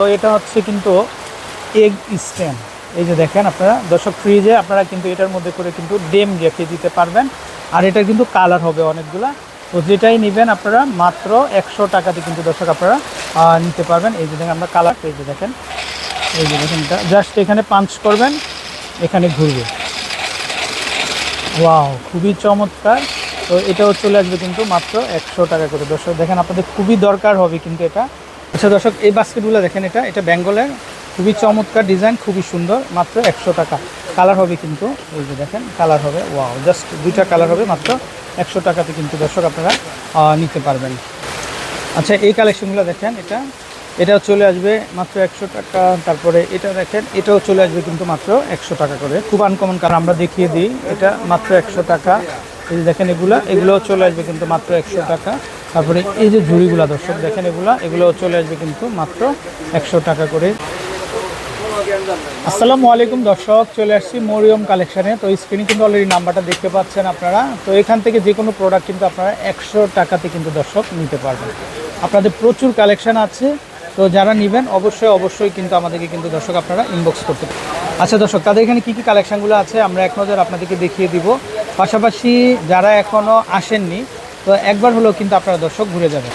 তো এটা হচ্ছে কিন্তু এগ স্ট্যান্ড এই যে দেখেন আপনারা, দর্শক ফ্রিজে আপনারা কিন্তু এটার মধ্যে করে কিন্তু ডেম রেখে দিতে পারবেন। আর এটা কিন্তু কালার হবে অনেকগুলা। তো যেটাই নেবেন আপনারা মাত্র একশো টাকাতে কিন্তু দর্শক আপনারা নিতে পারবেন। এই যে দেখেন আমরা কালার এই যে দেখেন। এই যে দেখেন এটা। জাস্ট এখানে পাঞ্চ করবেন, এখানে ঘুরবে। ওয়াও খুবই চমৎকার। তো এটাও চলে আসবে কিন্তু মাত্র একশো টাকা করে। দর্শক, দেখেন আপনাদের খুবই দরকার হবে কিন্তু এটা। আচ্ছা দর্শক, এই বাস্কেটগুলো দেখেন এটা। এটা বেঙ্গলের খুবই চমৎকার ডিজাইন, খুবই সুন্দর, মাত্র একশো টাকা। কালার হবে কিন্তু, এই যে দেখেন, কালার হবে, ওয়াও, জাস্ট দুইটা কালার হবে, মাত্র একশো টাকাতে কিন্তু দর্শক আপনারা নিতে পারবেন। আচ্ছা এই কালেকশনগুলো দেখেন, এটা, এটাও চলে আসবে মাত্র একশো টাকা। তারপরে এটা দেখেন, এটাও চলে আসবে কিন্তু মাত্র একশো টাকা করে। খুব আনকমন কারণ আমরা দেখিয়ে দিই, এটা মাত্র একশো টাকা। এই দেখেন এগুলা, এগুলোও চলে আসবে কিন্তু মাত্র একশো টাকা। তারপরে এই যে ঝুড়িগুলা, দর্শক দেখেন এগুলা এগুলো চলে আসবে কিন্তু মাত্র একশো টাকা করে। আসসালামু আলাইকুম দর্শক, চলে আসছি মরিয়ম কালেকশানে। তো স্ক্রিনে কিন্তু অলরেডি নাম্বারটা দেখতে পাচ্ছেন আপনারা। তো এখান থেকে যে কোনো প্রোডাক্ট কিন্তু আপনারা একশো টাকাতে কিন্তু দর্শক নিতে পারবেন। আপনাদের প্রচুর কালেকশান আছে, তো যারা নেবেন অবশ্যই অবশ্যই কিন্তু আমাদেরকে কিন্তু দর্শক আপনারা ইনবক্স করতে আচ্ছা দর্শক, তাদের এখানে কী কী কালেকশানগুলো আছে? আমরা এক নজর আপনাদেরকে দেখিয়ে দিব। পাশাপাশি যারা এখনও আসেননি তো একবার হলেও কিন্তু আপনারা দর্শক ঘুরে যাবেন।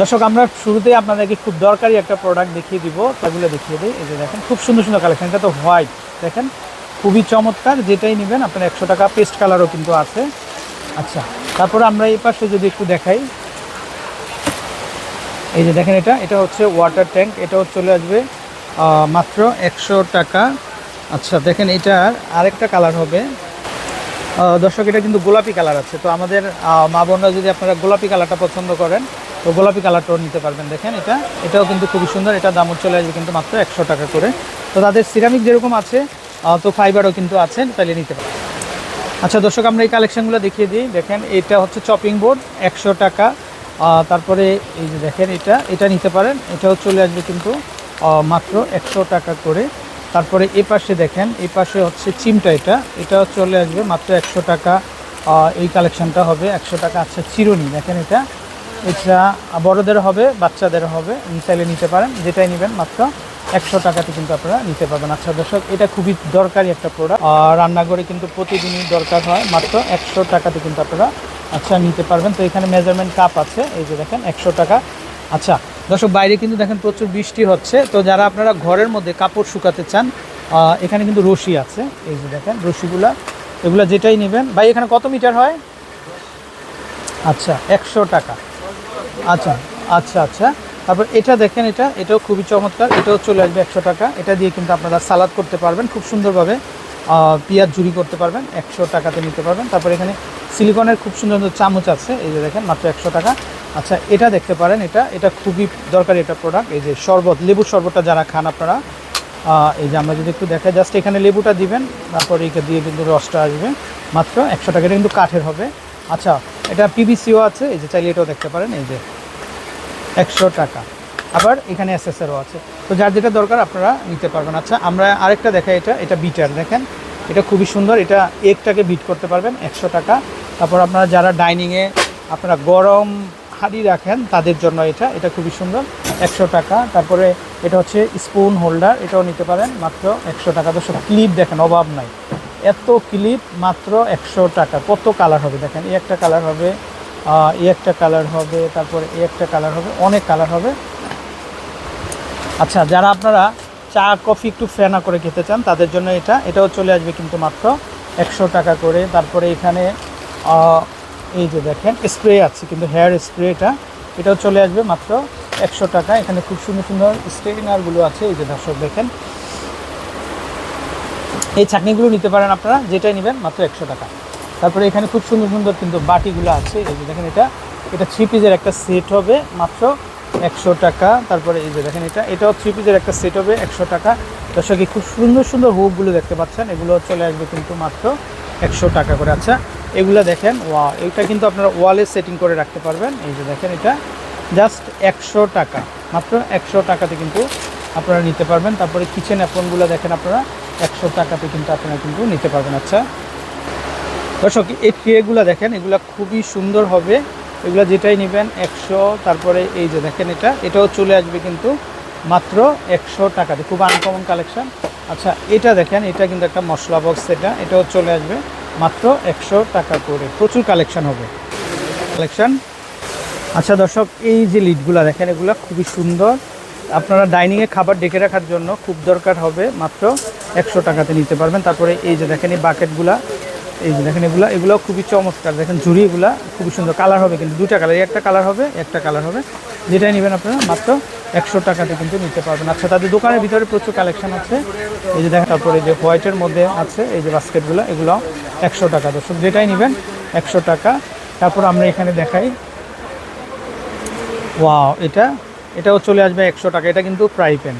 দর্শক, আমরা শুরুতেই আপনাদেরকে খুব দরকারি একটা প্রোডাক্ট দেখিয়ে দিব, সেগুলো দেখিয়ে দিই। এই যে দেখেন, খুব সুন্দর সুন্দর কালেকশন এটা তো হোয়াইট দেখেন, খুবই চমৎকার। যেটাই নেবেন, আপনার একশো টাকা পেস্ট কালারও কিন্তু আছে। আচ্ছা তারপরে আমরা এই পাশে যদি একটু দেখাই। এই যে দেখেন এটা এটা হচ্ছে ওয়াটার ট্যাঙ্ক এটাও চলে আসবে মাত্র একশো টাকা। আচ্ছা দেখেন, এটার আরেকটা কালার হবে। দর্শক, এটা কিন্তু গোলাপি কালার আছে। তো আমাদের মা বোনরা যদি আপনারা গোলাপি কালারটা পছন্দ করেন, তো গোলাপি কালারটাও নিতে পারবেন। দেখেন এটা, এটাও কিন্তু খুবই সুন্দর। এটা দামও চলে আসবে কিন্তু মাত্র একশো টাকা করে। তো তাদের সিরামিক যেরকম আছে তো ফাইবারও কিন্তু আছে, তাহলে নিতে পারেন আচ্ছা দর্শক, আমরা এই কালেকশনগুলো দেখিয়ে দিই। দেখেন, এটা হচ্ছে চপিং বোর্ড একশো টাকা। তারপরে এই যে দেখেন এটা এটা নিতে পারেন। এটাও চলে আসবে কিন্তু মাত্র একশো টাকা করে। তারপরে এ পাশে দেখেন এই পাশে হচ্ছে চিমটা এটা। এটাও চলে আসবে মাত্র একশো টাকা এই কালেকশনটা হবে, একশো টাকা। আচ্ছা চিরুনি, দেখেন এটা। এটা বড়দের হবে, বাচ্চাদের হবে চাইলে নিতে পারেন, যেটাই নেবেন, মাত্র একশো টাকাতে কিন্তু আপনারা নিতে পারবেন। আচ্ছা দর্শক, এটা খুবই দরকারি একটা প্রোডাক্ট রান্নাঘরে কিন্তু প্রতিদিনই দরকার হয়, মাত্র একশো টাকাতে কিন্তু আপনারা আচ্ছা নিতে পারবেন। তো এখানে মেজারমেন্ট কাপ আছে, এই যে দেখেন, একশো টাকা। আচ্ছা দর্শক, বাইরে কিন্তু দেখেন প্রচুর বৃষ্টি হচ্ছে। তো যারা আপনারা ঘরের মধ্যে কাপড় শুকাতে চান এখানে কিন্তু রশি আছে। এই যে দেখেন রশিগুলা, এগুলা যেটাই নেবেন। ভাই, এখানে কত মিটার হয়? আচ্ছা একশো টাকা। আচ্ছা আচ্ছা আচ্ছা। তারপর এটা দেখেন, এটা, এটাও খুবই চমৎকার। এটাও চলে আসবে একশো টাকা। এটা দিয়ে কিন্তু আপনারা সালাদ করতে পারবেন, খুব সুন্দরভাবে। পেঁয়াজ ঝুরি করতে পারবেন, একশো টাকাতে নিতে পারবেন। তারপর এখানে সিলিকনের খুব সুন্দর সুন্দর চামচ আছে। এই যে দেখেন, মাত্র একশো টাকা। আচ্ছা এটা দেখতে পারেন, এটা এটা খুবই দরকারি একটা প্রোডাক্ট এই যে শরবত, লেবুর শরবতটা যারা খান আপনারা এই যে আমরা যদি একটু দেখাই জাস্ট এখানে লেবুটা দিবেন, তারপর এইটা দিয়ে কিন্তু রসটা আসবে। মাত্র একশো টাকা, এটা কিন্তু কাঠের হবে। আচ্ছা এটা পিভিসিও আছে, এই যে চাইলে এটাও দেখতে পারেন, এই যে একশো টাকা। আবার এখানে এসএসআরও আছে। তো যার যেটা দরকার, আপনারা নিতে পারবেন। আচ্ছা আমরা আরেকটা দেখাই এটা এটা বিটার, দেখেন। এটা খুবই সুন্দর, এটা একটাকে বিট করতে পারবেন, একশো টাকা। তারপর আপনারা যারা ডাইনিংয়ে আপনারা গরম হাঁড়ি রাখেন, তাদের জন্য এটা। এটা খুবই সুন্দর, একশো টাকা। তারপরে এটা হচ্ছে স্পুন হোল্ডার এটাও নিতে পারেন, মাত্র একশো টাকা। সব ক্লিপ দেখেন, অভাব নাই। এত ক্লিপ মাত্র একশো টাকা। কত কালার হবে? দেখেন, এই একটা কালার হবে এই একটা কালার হবে, তারপরে এই একটা কালার হবে, অনেক কালার হবে। আচ্ছা যারা আপনারা চা, কফি একটু ফেনা করে খেতে চান, তাদের জন্য এটা। এটাও চলে আসবে কিন্তু মাত্র একশো টাকা করে। তারপরে এখানে এই যে দেখেন স্প্রে আছে, কিন্তু হেয়ার স্প্রেটা এটাও চলে আসবে মাত্র একশো টাকা। এখানে খুব সুন্দর সুন্দর স্ট্রেটনারগুলো আছে, এই যে দর্শক দেখেন। এই চাটনিগুলো নিতে পারেন আপনারা, যেটাই নেবেন, মাত্র একশো টাকা। তারপরে এখানে খুব সুন্দর সুন্দর কিন্তু বাটিগুলো আছে, এই যে দেখেন এটা। এটা থ্রি পিসের একটা সেট হবে, মাত্র একশো টাকা। তারপরে এই যে দেখেন এটা, এটাও থ্রি পিসের একটা সেট হবে, একশো টাকা। দর্শকে খুব সুন্দর সুন্দর হুকগুলো দেখতে পাচ্ছেন, এগুলো চলে আসবে কিন্তু মাত্র একশো টাকা করে। আচ্ছা এগুলো দেখেন ওয়া এটা কিন্তু আপনারা ওয়ালে সেটিং করে রাখতে পারবেন। এই যে দেখেন এটা জাস্ট একশো টাকা, মাত্র একশো টাকাতে কিন্তু আপনারা নিতে পারবেন। তারপরে কিচেন অ্যাপনগুলো দেখেন আপনারা, একশো টাকাতে কিন্তু আপনারা কিন্তু নিতে পারবেন। আচ্ছা দর্শক, এই ট্রেগুলো দেখেন, এগুলো খুবই সুন্দর হবে। এগুলো যেটাই নেবেন একশো, তারপরে এই যে দেখেন এটা, এটাও চলে আসবে কিন্তু মাত্র একশো টাকাতে, খুব আনকমন কালেকশন আচ্ছা এটা দেখেন, এটা কিন্তু একটা মশলা বক্স এটা, এটাও চলে আসবে। মাত্র একশো টাকা করে। প্রচুর কালেকশন হবে। কালেকশন? আচ্ছা দর্শক, এই যে লিডগুলো দেখেন, এগুলো খুবই সুন্দর। আপনারা ডাইনিংয়ে খাবার ডেকে রাখার জন্য খুব দরকার হবে। মাত্র একশো টাকাতে নিতে পারবেন। তারপরে এই যে দেখেন, এই বাকেটগুলা, এই যে দেখেন, এগুলো এগুলো খুবই চমৎকার। দেখেন ঝুড়িগুলা খুবই সুন্দর। কালার হবে কিন্তু দুটা কালার, একটা কালার হবে, একটা কালার হবে। যেটাই নেবেন আপনারা, মাত্র একশো টাকাতে কিন্তু নিতে পারবেন। আচ্ছা তাদের দোকানের ভিতরে প্রচুর কালেকশন আছে। এই যে দেখেন, তারপরে যে হোয়াইটের মধ্যে আছে, এই যে বাস্কেটগুলো, এগুলো একশো টাকা। দর্শক, যেটাই নেবেন, একশো টাকা। তারপর আমরা এখানে দেখাই। ওয়াও, এটা, এটাও চলে আসবে একশো টাকা। এটা কিন্তু ফ্রাই প্যান।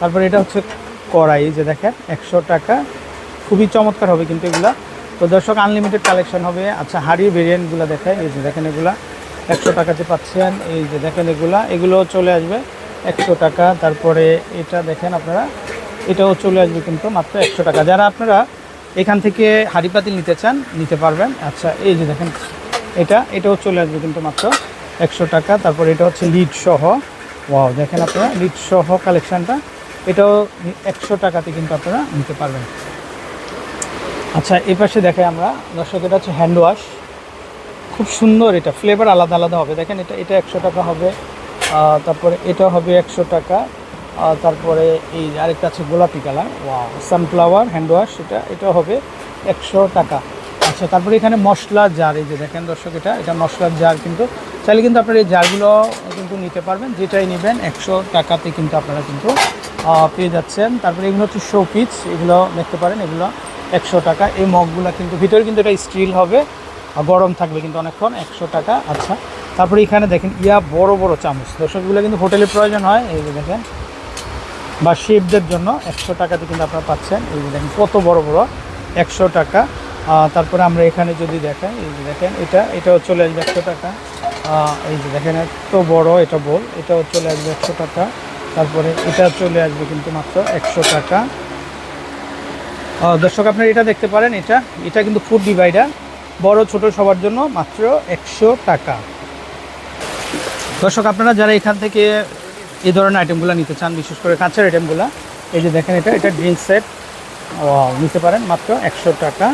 তারপরে এটা হচ্ছে কড়াই যে দেখেন, একশো টাকা। খুবই চমৎকার হবে কিন্তু এগুলা। তো দর্শক আনলিমিটেড কালেকশন হবে। আচ্ছা হাড়ির ভেরিয়েন্টগুলো দেখায় এই যে দেখেন এগুলা, একশো টাকাতে পাচ্ছেন। এই যে দেখেন এগুলা এগুলো চলে আসবে। একশো টাকা। তারপরে এটা দেখেন আপনারা, এটাও চলে আসবে কিন্তু মাত্র একশো টাকা। যারা আপনারা এখান থেকে হাড়ি পাতিল নিতে চান, নিতে পারবেন। আচ্ছা এই যে দেখেন এটা, এটাও চলে আসবে কিন্তু মাত্র একশো টাকা। তারপর এটা হচ্ছে লিড সহ। ওয়াও, দেখেন আপনারা, লিড সহ কালেকশানটা। এটাও একশো টাকাতে কিন্তু আপনারা নিতে পারবেন। আচ্ছা এই পাশে দেখাই আমরা। দর্শক, এটা হচ্ছে হ্যান্ড ওয়াশ খুব সুন্দর এটা ফ্লেভার আলাদা আলাদা হবে। দেখেন এটা এটা একশো টাকা হবে। তারপরে এটা হবে একশো টাকা। তারপরে এই আরেকটা আছে গোলাপি colour. Wow sunflower hand wash এটা এটা হবে একশো টাকা। আচ্ছা তারপরে এখানে মশলা জার এই যে দেখেন দর্শক এটা এটা মশলার জার কিন্তু। চাইলে কিন্তু আপনারা এই জারগুলো কিন্তু নিতে পারবেন, যেটাই নেবেন, একশো টাকাতে কিন্তু আপনারা কিন্তু পেয়ে যাচ্ছেন। তারপরে এগুলো হচ্ছে শো পিচ এগুলো দেখতে পারেন, এগুলো একশো টাকা। এই মগগুলো কিন্তু, ভিতরে কিন্তু এটা স্টিল হবে গরম থাকবে কিন্তু অনেকক্ষণ, একশো টাকা। আচ্ছা তারপরে এখানে দেখেন, ইয়া বড় বড় চামচ। দর্শকগুলো কিন্তু হোটেলে প্রয়োজন হয়, এই যে দেখেন। বা শেফদের জন্য একশো টাকাতে কিন্তু আপনারা পাচ্ছেন, এই যে দেখেন, কত বড় বড়, একশো টাকা। তারপরে আমরা এখানে যদি দেখাই, এই যে দেখেন, এটা, এটাও চলে আসবে একশো টাকা। এই যে দেখেন, এত বড় এটা বল, এটাও চলে আসবে একশো টাকা। তারপরে এটা চলে আসবে কিন্তু মাত্র একশো টাকা। দর্শক, আপনারা এটা দেখতে পারেন, এটা এটা কিন্তু ফুড ডিভাইডার বড় ছোট সবার জন্য মাত্র একশো টাকা। দর্শক, আপনারা যারা এখান থেকে এই ধরনের আইটেমগুলো নিতে চান, বিশেষ করে কাঁচের আইটেমগুলো এই যে দেখেন এটা এটা ড্রিঙ্ক সেট। নিতে পারেন মাত্র একশো টাকা।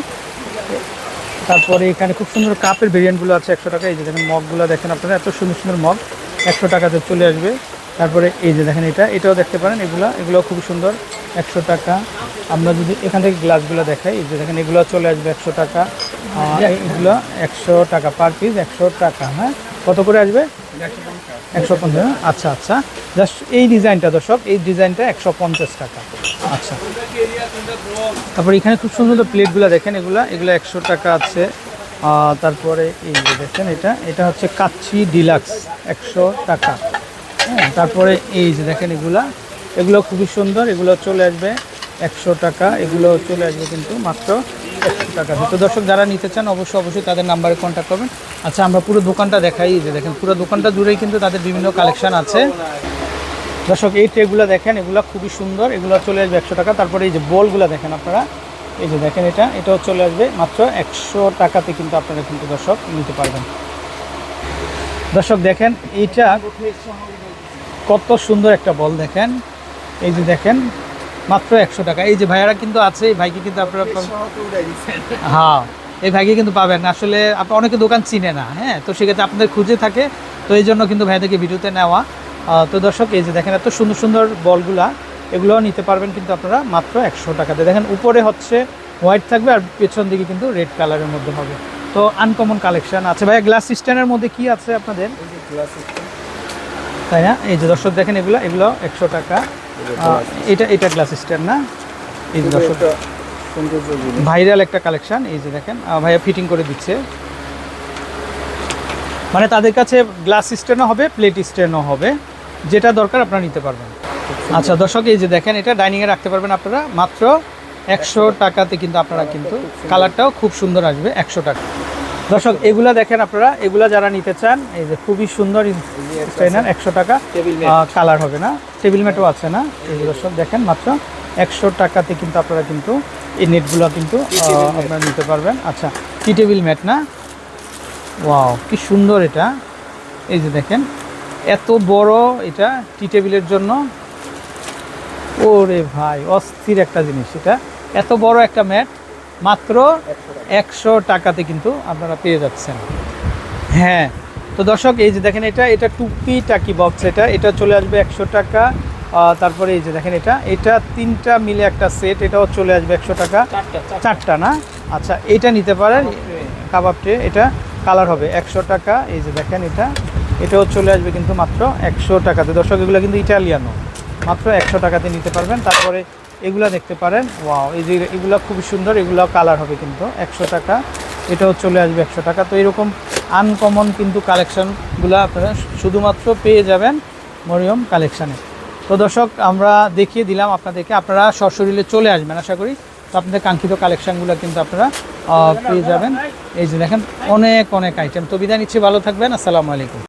তারপরে এখানে খুব সুন্দর কাপের ভেরিয়েন্টগুলো আছে একশো টাকা। এই যে দেখেন মগগুলো দেখেন আপনারা, এত সুন্দর সুন্দর মগ। একশো টাকাতে চলে আসবে। তারপরে এই যে দেখেন এটা, এটাও দেখতে পারেন এগুলো। এগুলো খুব সুন্দর, একশো টাকা। আমরা যদি এখান থেকে গ্লাসগুলো দেখাই, এই যে দেখেন এগুলো চলে আসবে একশো টাকা। এগুলো একশো টাকা পার পিস একশো টাকা হ্যাঁ? কত করে আসবে? একশো পঞ্চাশ। আচ্ছা আচ্ছা। জাস্ট এই ডিজাইনটা দর্শক, এই ডিজাইনটা একশো পঞ্চাশ টাকা। আচ্ছা। তারপরে এখানে খুব সুন্দর সুন্দর প্লেটগুলো দেখেন এগুলা। এগুলো একশো টাকা আছে। তারপরে এই দেখেন এটা এটা হচ্ছে কাচ্ছি ডিলাক্স, একশো টাকা। হ্যাঁ তারপরে এই যে দেখেন এগুলা। এগুলো খুবই সুন্দর এগুলো চলে আসবে একশো টাকা। এগুলো চলে আসবে কিন্তু মাত্র একশো টাকা। তো দর্শক, যারা নিতে চান, অবশ্যই অবশ্যই তাদের নাম্বারে কন্ট্যাক্ট করবেন। আচ্ছা আমরা পুরো দোকানটা দেখাই। যে দেখেন পুরো দোকানটা জুড়েই কিন্তু তাদের বিভিন্ন কালেকশন আছে। দর্শক এই ট্রেগুলো দেখেন এগুলো খুবই সুন্দর। এগুলো চলে আসবে একশো টাকা। তারপরে এই যে বলগুলো দেখেন আপনারা। এই যে দেখেন এটা এটাও চলে আসবে। মাত্র একশো টাকাতে কিন্তু আপনারা কিন্তু দর্শক নিতে পারবেন। দর্শক দেখেন এইটা কত সুন্দর একটা বল দেখেন। এই যে দেখেন মাত্র একশো টাকা। এই যে ভাইয়ারা কিন্তু আছে এই ভাইকে কিন্তু আপনারা হ্যাঁ। এই ভাইকে কিন্তু পাবেন। আসলে আপনার অনেকে দোকান চিনে না হ্যাঁ? তো সেক্ষেত্রে আপনাদের খুঁজে থাকে তো এই জন্য কিন্তু ভাইদেরকে ভিডিওতে নেওয়া। তো দর্শক এই যে দেখেন এত সুন্দর সুন্দর বলগুলা এগুলোও নিতে পারবেন কিন্তু আপনারা মাত্র একশো টাকাতে। দেখেন উপরে হচ্ছে হোয়াইট থাকবে আর পেছন দিকে কিন্তু রেড কালারের মধ্যে হবে। তো আনকমন কালেকশন আছে। ভাইয়া গ্লাস স্ট্যান্ডের মধ্যে কি আছে আপনাদের? তাই না? এই যে দর্শক দেখেন এগুলো এগুলো একশো টাকা। এটা এটা গ্লাস স্ট্যান্ড না? এই দর্শক। ভাইরাল একটা কালেকশন এই যে দেখেন। ভাইয়া ফিটিং করে দিচ্ছে। মানে তাদের কাছে গ্লাস স্ট্যান্ডও হবে প্লেট স্ট্যান্ডও হবে। যেটা দরকার আপনারা নিতে পারবেন। আচ্ছা দর্শক এই যে দেখেন এটা ডাইনিংয়ে রাখতে পারবেন আপনারা। মাত্র একশো টাকাতে কিন্তু আপনারা কিন্তু কালারটাও খুব সুন্দর আসবে একশো টাকা। দর্শক এগুলা দেখেন আপনারা। এগুলা যারা নিতে চান এই যে খুবই সুন্দর স্ট্যান্ডার একশো টাকা কালার হবে না। টেবিল ম্যাটও আছে না। এই দর্শক দেখেন মাত্র একশো টাকাতে কিন্তু আপনারা কিন্তু এই নেটগুলো কিন্তু আপনারা নিতে পারবেন। আচ্ছা টি টেবিল ম্যাট না? ওয়াও কি সুন্দর এটা। এই যে দেখেন এত বড় এটা টি টেবিলের জন্য। ওরে ভাই অস্থির একটা জিনিস এটা। এত বড় একটা ম্যাট মাত্র একশো টাকাতে কিন্তু আপনারা পেয়ে যাচ্ছেন। হ্যাঁ তো দর্শক এই যে দেখেন এটা এটা টুপি টাকি বক্স এটা। এটা চলে আসবে একশো টাকা। তারপরে এই যে দেখেন এটা। এটা তিনটা মিলে একটা সেট এটাও চলে আসবে একশো টাকা। চারটা না? আচ্ছা এটা নিতে পারেন। কাবাব ট্রে এটা কালার হবে একশো টাকা। এই যে দেখেন এটা। এটাও চলে আসবে কিন্তু মাত্র একশো টাকাতে। দর্শক এগুলো কিন্তু ইটালিয়ানো মাত্র একশো টাকাতে নিতে পারবেন। তারপরে এগুলা দেখতে পারেন। ওয়াও এই যে এগুলো খুবই সুন্দর এগুলো কালার হবে কিন্তু একশো টাকা। এটাও চলে আসবে একশো টাকা। তো এরকম আনকমন কিন্তু কালেকশনগুলো আপনারা শুধুমাত্র পেয়ে যাবেন মরিয়ম কালেকশানে তো দর্শক, আমরা দেখিয়ে দিলাম আপনাদেরকে। আপনারা সশরীরে চলে আসবেন, আশা করি। তো আপনাদের কাঙ্ক্ষিত কালেকশানগুলো কিন্তু আপনারা পেয়ে যাবেন। এই যে দেখেন, অনেক অনেক আইটেম তো বিদায় নিচ্ছি, ভালো থাকবেন। আসসালামু আলাইকুম।